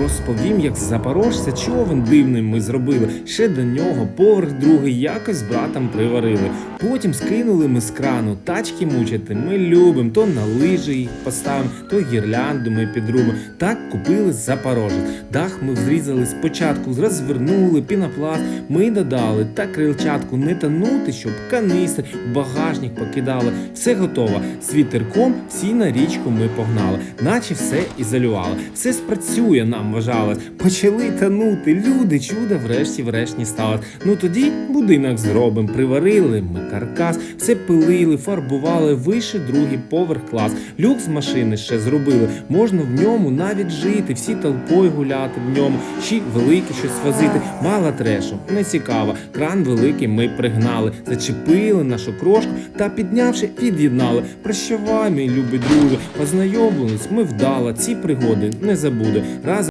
розповім, як з запорожця човен дивним ми зробили. Ще до нього поверх другий якось з братом приварили. Потім скинули ми з крану, тачки мучити ми любим. То на лижі їх поставимо, то гірлянду ми підрубимо. Так купили запорожець. Дах ми зрізали спочатку, розвернули пінопласт. Ми додали та крилчатку не тонути, щоб канистри в багажник покидали. Все готово. З вітерком всі на річку ми погнали, наче все ізолювали. Все спрацює, нам вважалось. Почали тонути. Люди, чудо врешті врешті сталося. Ну тоді будинок зробим. Приварили ми каркас, все пилили, фарбували, вище другий поверх клас. Люк з машини ще зробили. Можна в ньому навіть жити, всі толпою гуляти в ньому. Ще велике щось возити. Мало трешу, не цікаво. Кран великий ми пригнали, зачепили нашу крошку та піднявши, від'єднали. Прощавай, мій любий друже, познайомились ми вдало. Ці пригоди не забуду. Разом